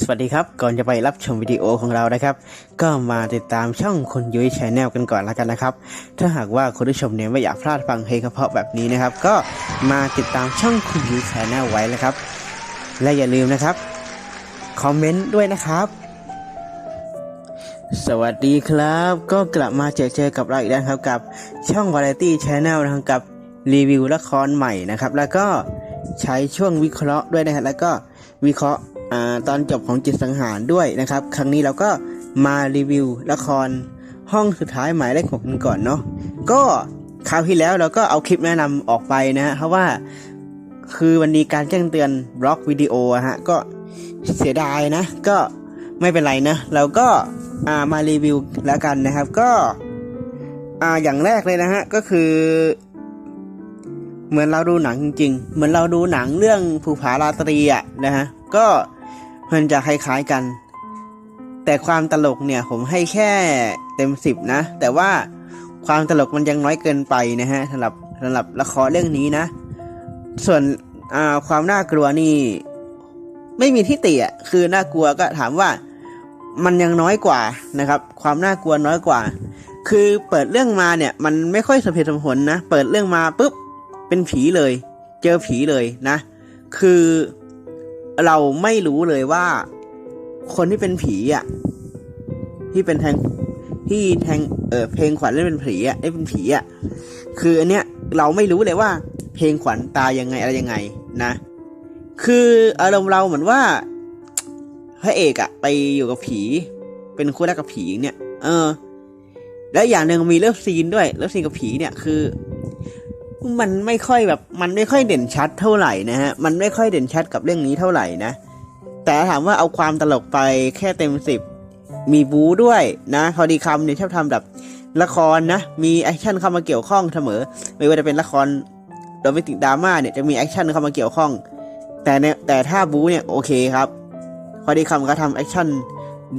สวัสดีครับ ก่อนจะไปรับชมวิดีโอของเรานะครับ ก็มาติดตามช่องคุณยุ้ยชแนลกันก่อนล้วกันนะครับ ถ้าหากว่าคุณผู้ชมเนี่ยไม่อยากพลาดฟังเพลงเพาะแบบนี้นะครับ ก็มาติดตามช่องคุณยุ้ยชแนลไว้นะครับ และอย่าลืมนะครับคอมเมนต์ด้วยนะครับ สวัสดีครับ ก็กลับมาเจอเจอกับเราอีกแล้วครับกับช่อง Variety Channel นะครับกับรีวิวละครใหม่นะครับ แล้วก็ใช้ช่วงวิเคราะห์ด้วยนะครับแล้วก็วิเคราะห์ ตอนจบของจิตสังหารด้วยนะครับ ครั้งนี้เราก็มารีวิวละครห้องสุดท้ายหมายเลขหกกันก่อนเนาะก็คราวที่แล้วเราก็เอาคลิปแนะนำออกไปนะฮะเพราะว่าคือวันนี้การแจ้งเตือนบล็อกวิดีโอฮะก็เสียดายนะ ก็ไม่เป็นไรนะเราก็ามารีวิวแล้วกันนะครับ ก็ออย่างแรกเลยนะฮะก็คือ เหมือนเราดูหนังจริงๆเหมือนเราดูหนังเรื่องภูผาราตรีอะนะฮะก็ มันจะคล้ายๆกัน แต่ความตลกเนี่ยผมให้แค่เต็มสิบนะ แต่ว่าความตลกมันยังน้อยเกินไปนะฮะสำหรับสำหรับละครเรื่องนี้นะ ส่วนความน่ากลัวนี่ ไม่มีที่ติอะคือน่ากลัวก็ถามว่ามันยังน้อยกว่านะครับ ความน่ากลัวน้อยกว่า คือเปิดเรื่องมาเนี่ย มันไม่ค่อยสมเหตุสมผลนะ เปิดเรื่องมาปุ๊บเป็นผีเลย เจอผีเลยนะ คือ เราไม่รู้เลยว่า คนที่เป็นผีอะ ที่เป็นแทงที่แทงเออเพลงขวัญเล่นเป็นผีอะได้เป็นผีอะคืออันเนี้ยเราไม่รู้เลยว่า เพลงขวัญตายยังไงอะไรยังไงนะ คืออารมณ์เราเหมือนว่าพระเอกอะไปอยู่กับผี เป็นคู่แรกกับผีเนี่ย เออ และอย่างหนึ่งมีเลิฟซีนด้วยเลิฟซีนกับผีเนี่ยคือ มันไม่ค่อยแบบมันไม่ค่อยเด่นชัดเท่าไหร่นะฮะมันไม่ค่อยเด่นชัดกับเรื่องนี้เท่าไหร่นะ แต่ถามว่าเอาความตลกไปแค่เต็มสิบมีบูด้วยนะพอดีคำเนี่ยชอบทำแบบละครนะ มีแอคชั่นเข้ามาเกี่ยวข้องเสมอ ไม่ว่าจะเป็นละครโรแมนติกดราม่าเนี่ยจะมีแอคชั่นเข้ามาเกี่ยวข้อง แต่เนี่ยแต่ถ้าบูเนี่ยโอเคครับ พอดีคำก็ทำแอคชั่น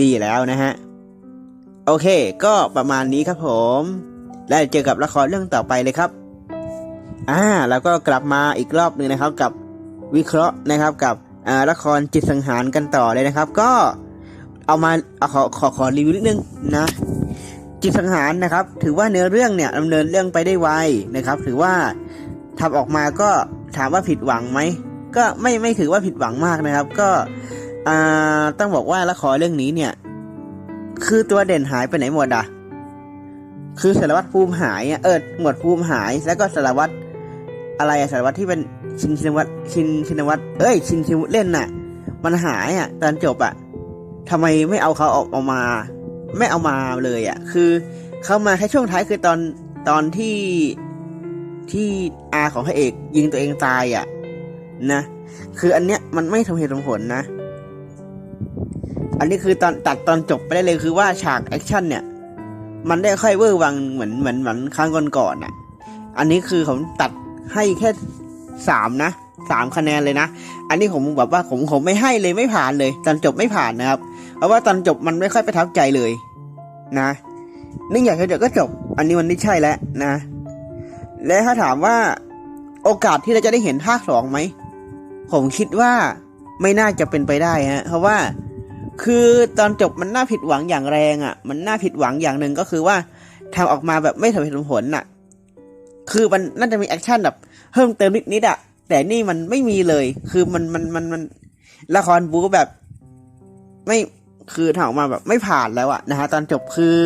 ดีแล้วนะฮะ โอเค ก็ประมาณนี้ครับผม แล้วเจอกับละครเรื่องต่อไปเลยครับ อ่าแล้วก็กลับมาอีกรอบหนึ่งนะครับกับวิเคราะห์นะครับกับอ่าละครจิตสังหารกันต่อเลยนะครับ ก็เอามาเอาขอขอขอรีวิวนิดนึงนะจิตสังหารนะครับ ถือว่าเนื้อเรื่องเนี่ยดำเนินเรื่องไปได้ไวนะครับ ถือว่าทำออกมาก็ถามว่าผิดหวังไหมก็ไม่ไม่ถือว่าผิดหวังมากนะครับ ก็อ่าต้องบอกว่าละครเรื่องนี้เนี่ย คือตัวเด่นหายไปไหนหมดอะคือสารวัตรภูมิหายเออหมวดภูมิหายแล้วก็สารวัตร อะไรอะสารวัตรที่เป็นชินชินวัตรชินชินวัตรเอ้ย ชินชินวุฒิเล่นน่ะ มันหายอะตอนจบอะทำไมไม่เอาเขาออกออกมา ไม่เอามาเลยอะคือเขามาแค่ช่วงท้ายคือตอนตอนที่ที่อาของพระเอกยิงตัวเองตายอะ นะ คืออันเนี้ยมันไม่สมเหตุสมผลนะ อันนี้คือตอนตัดตอนจบไปได้เลยคือว่าฉากแอคชั่นเนี่ย มันได้ค่อยเวอร์วังเหมือนเหมือนเหมือนครั้งก่อนๆน่ะ อันนี้คือผมตัด ให้แค่สามนะสามคะแนนเลยนะ อันนี้ผมแบบว่าผมผมไม่ให้เลยไม่ผ่านเลย ตอนจบไม่ผ่านนะครับ เพราะว่าตอนจบมันไม่ค่อยประทับใจเลยนะนึกอยากจะจบก็จบ อันนี้มันไม่ใช่แล้วนะ และถ้าถามว่าโอกาสที่เราจะได้เห็นภาคสองไหม ผมคิดว่าไม่น่าจะเป็นไปได้ฮะ เพราะว่าคือตอนจบมันน่าผิดหวังอย่างแรงอะ่ะ มันน่าผิดหวังอย่างหนึ่งก็คือว่าทำออกมาแบบไม่สมเหตุสมผลน่ะ คือมันน่าจะมีแอคชั่นแบบเพิ่มเติมนิดนิดอะแต่นี่มันไม่มีเลย คือมันมันมันมันละครบู๊แบบ ไม่คือทำออกมาแบบไม่ผ่านแล้วอะนะฮะตอนจบคือ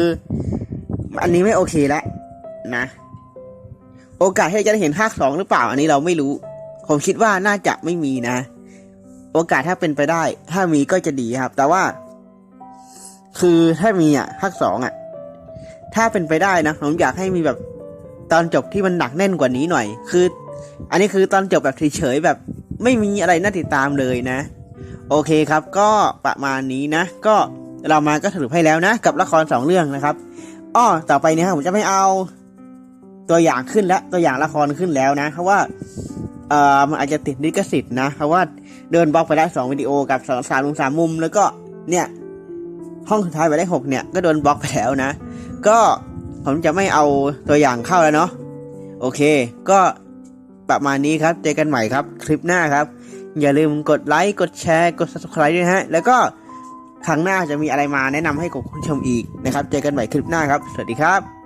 อันนี้ไม่โอเคแล้วนะ โอกาสที่จะได้เห็นภาคสองหรือเปล่า อันนี้เราไม่รู้ ผมคิดว่าน่าจะไม่มีนะ โอกาสถ้าเป็นไปได้ ถ้ามีก็จะดีครับ แต่ว่า คือถ้ามีอะภาคสองอะ ถ้าเป็นไปได้นะผมอยากให้มีแบบ ตอนจบที่มันหนักแน่นกว่านี้หน่อย คือ อันนี้คือตอนจบแบบเฉยๆแบบไม่มีอะไรน่าติดตามเลยนะ โอเคครับ ก็ประมาณนี้นะ ก็เรามาก็สรุปให้แล้วนะ กับละครสองเรื่องนะครับอ้อต่อไปเนี่ยครับผมจะไม่เอาตัวอย่างขึ้นแล้วตัวอย่างละครขึ้นแล้วนะ เพราะว่าเอ่อมันอาจจะติดลิขสิทธิ์นะ เพราะว่าเดินบล็อกไปแล้สองวิดีโอกับสองสามมุมสามมุม แล้วก็เนี่ยห้องสุดท้ายไปได้หกเนี่ยก็โดนบล็อกไปแล้วนะ ก็ ผมจะไม่เอาตัวอย่างเข้าแล้วเนาะโอเค ก็ประมาณนี้ครับ เจอกันใหม่ครับ คลิปหน้าครับ อย่าลืมกดไลค์กดแชร์ กด subscribe ด้วยฮะ แล้วก็ครั้งหน้าจะมีอะไรมาแนะนำให้กับคุณผู้ชมอีกนะครับ เจอกันใหม่คลิปหน้าครับ สวัสดีครับ